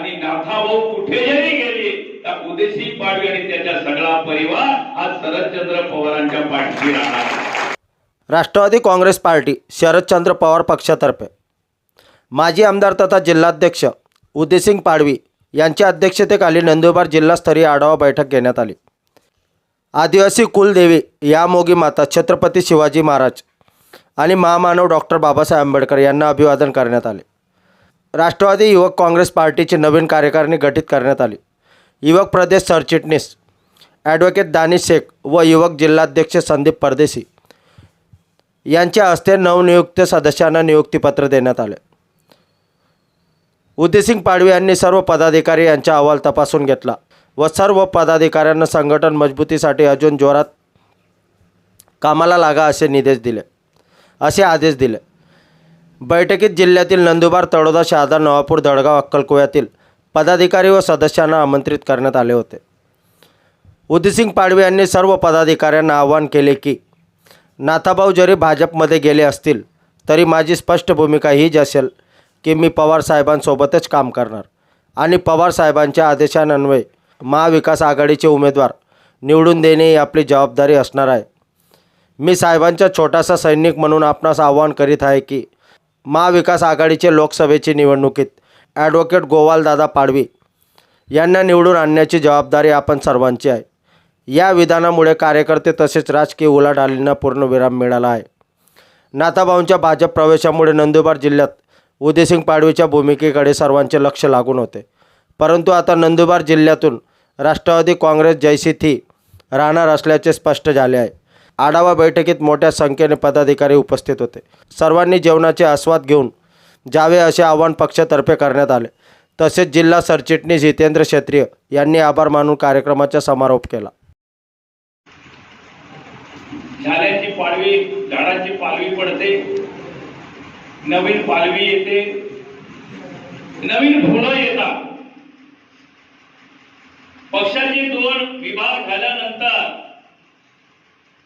आणि नाथा भाऊ कुठे जरी गेले. त्या उदेशी पाडवी आणि त्याचा सगळा परिवार हा शरदचंद्र पवारांच्या पाठीशी राहणार. राष्ट्रवादी काँग्रेस पार्टी शरदचंद्र पवार पक्षातर्फे. माजी आमदार तथा जिल्हाध्यक्ष उदयसिंग पाडवी यांच्या अध्यक्षतेखाली नंदुरबार जिल्हास्तरीय आढावा बैठक घेण्यात आली. आदिवासी कुलदेवी या मोगी माता छत्रपती शिवाजी महाराज आणि महामानव डॉक्टर बाबासाहेब आंबेडकर यांना अभिवादन करण्यात आले. राष्ट्रवादी युवक काँग्रेस पार्टीची नवीन कार्यकारिणी गठीत करण्यात आली. युवक प्रदेश सरचिटणीस ॲडव्होकेट दानिश शेख व युवक जिल्हाध्यक्ष संदीप परदेशी यांच्या हस्ते नवनियुक्त सदस्यांना नियुक्तीपत्र देण्यात आले. उदयसिंग पाडवी यांनी सर्व पदाधिकारी यांचा अहवाल तपासून घेतला व सर्व पदाधिकाऱ्यांना संघटन मजबूतीसाठी अजून जोरात कामाला लागा असे निर्देश दिले असे आदेश दिले. बैठकीत जिल्ह्यातील नंदुरबार तळोदा शहादा नवापूर दडगाव अक्कलकोव्यातील पदाधिकारी व सदस्यांना आमंत्रित करण्यात आले होते. उदयसिंग पाडवे यांनी सर्व पदाधिकाऱ्यांना आवाहन केले की नाथाभाऊ जरी भाजपमध्ये गेले असतील तरी माझी स्पष्ट भूमिका हीच असेल की मी पवार साहेबांसोबतच काम करणार आणि पवार साहेबांच्या आदेशान्वये महाविकास आघाडीचे उमेदवार निवडून देणे ही आपली जबाबदारी असणार आहे. मी साहेबांचा छोटासा सैनिक म्हणून आपणास आवाहन करीत आहे की महाविकास आघाडीचे लोकसभेची निवडणुकीत ॲडव्होकेट गोवालदादा पाडवी यांना निवडून आणण्याची जबाबदारी आपण सर्वांची आहे. या विधानामुळे कार्यकर्ते तसेच राजकीय उलाढालींना पूर्णविराम मिळाला आहे. नाथाभाऊंच्या भाजप प्रवेशामुळे नंदुरबार जिल्ह्यात उदयसिंग पाडवीच्या भूमिकेकडे सर्वांचे लक्ष लागून होते. परंतु आता नंदुरबार जिल्ह्यातून राष्ट्रवादी काँग्रेस जैसी थी राहणार असल्याचे स्पष्ट झाले आहे. आढावा बैठकीत मोठ्या संख्येने पदाधिकारी उपस्थित होते. सर्वांनी जेवणाचे आस्वाद घेऊन जावे असे आवाहन पक्षातर्फे करण्यात आले. तसेच जिल्हा सरचिटणीस जितेंद्र क्षेत्रीय यांनी आभार मानून कार्यक्रमाचा समारोप केला. झाल्याची पालवी झाडाची पालवी पडते. नवीन पालवी येते. नवीन फुलं येतात. पक्षाचे दोन विभाग झाल्यानंतर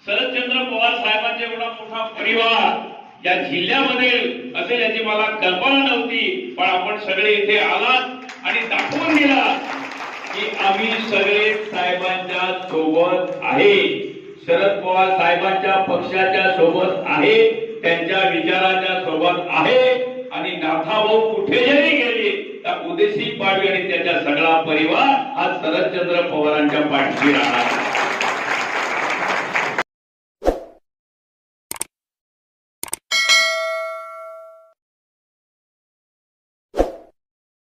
शरदचंद्र पवार साहेबांचा एवढा मोठा परिवार या जिल्ह्यामध्ये असेल याची मला कल्पना नव्हती. पण आपण सगळे इथे आलात आणि दाखवून दिला की आम्ही सगळे साहेबांच्या सोबत आहे. शरद पवार साहेबांच्या पक्षाच्या सोबत आहे. त्यांच्या विचाराच्या सोबत आहे. आणि नाथाभाऊ कुठे जरी गेले. तर उदेशी पाडवी आणि त्याचा सगळा परिवार हा शरदचंद्र पवारांच्या पाठीशी राहणार